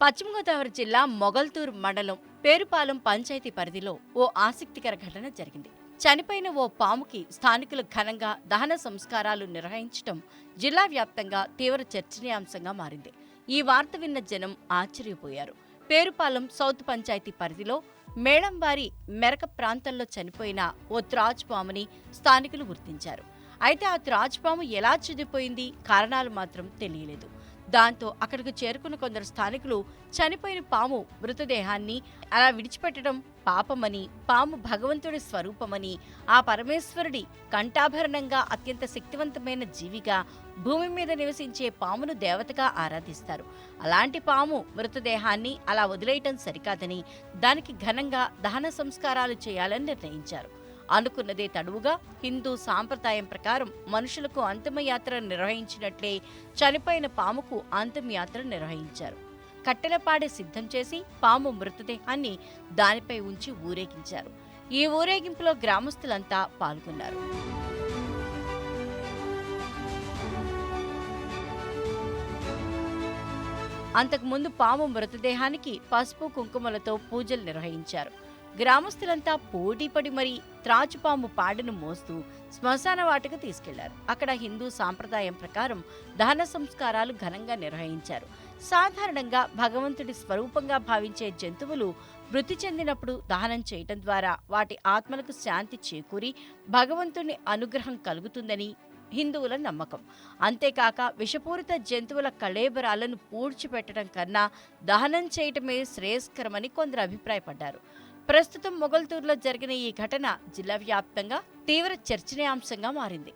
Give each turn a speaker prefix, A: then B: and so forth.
A: పశ్చిమ గోదావరి జిల్లా మొగల్తూరు మండలం పేరుపాలెం పంచాయతీ పరిధిలో ఓ ఆసక్తికర ఘటన జరిగింది. చనిపోయిన ఓ పాముకి స్థానికులు ఘనంగా దహన సంస్కారాలు నిర్వహించడం జిల్లా వ్యాప్తంగా తీవ్ర చర్చనీయాంశంగా మారింది. ఈ వార్త విన్న జనం ఆశ్చర్యపోయారు. పేరుపాలెం సౌత్ పంచాయతీ పరిధిలో మేళంవారి మెరక ప్రాంతంలో చనిపోయిన ఓ త్రాజ్ పాముని స్థానికులు గుర్తించారు. అయితే ఆ త్రాజ్ పాము ఎలా చెదిపోయింది కారణాలు మాత్రం తెలియలేదు. దాంతో అక్కడికి చేరుకున్న కొందరు స్థానికులు చనిపోయిన పాము మృతదేహాన్ని అలా విడిచిపెట్టడం పాపమని పాము భగవంతుడి స్వరూపమని ఆ పరమేశ్వరుడి కంఠాభరణంగా అత్యంత శక్తివంతమైన జీవిగా భూమి మీద నివసించే పామును దేవతగా ఆరాధిస్తారు. అలాంటి పాము మృతదేహాన్ని అలా వదిలేయటం సరికాదని దానికి ఘనంగా దహన సంస్కారాలు చేయాలని నిర్ణయించారు. అనుకున్నదే తడువుగా హిందూ సాంప్రదాయం ప్రకారం మనుషులకు అంతిమయాత్ర నిర్వహించినట్లే చనిపోయిన పాముకు అంతిమయాత్ర నిర్వహించారు. కట్టెలపాడే సిద్ధం చేసి పాము మృతదేహాన్ని దానిపై ఉంచి ఊరేగించారు. ఈ ఊరేగింపులో గ్రామస్తులంతా పాల్గొన్నారు. అంతకుముందు పాము మృతదేహానికి పసుపు కుంకుమలతో పూజలు నిర్వహించారు. గ్రామస్తులంతా పోటీపడి మరీ త్రాచుపాము పాడను మోస్తూ శ్మశాన వాటికి తీసుకెళ్ళారు. అక్కడ హిందూ సాంప్రదాయం ప్రకారం దహన సంస్కారాలు ఘనంగా నిర్వహించారు. సాధారణంగా భగవంతుడి స్వరూపంగా భావించే జంతువులు మృతి చెందినప్పుడు దహనం చేయటం ద్వారా వాటి ఆత్మలకు శాంతి చేకూరి భగవంతుని అనుగ్రహం కలుగుతుందని హిందువుల నమ్మకం. అంతేకాక విషపూరిత జంతువుల కళేబరాలను పూడ్చిపెట్టడం కన్నా దహనం చేయటమే శ్రేయస్కరమని కొందరు అభిప్రాయపడ్డారు. ప్రస్తుతం మొగల్తూరులో జరిగిన ఈ ఘటన జిల్లా వ్యాప్తంగా తీవ్ర చర్చనీయాంశంగా మారింది.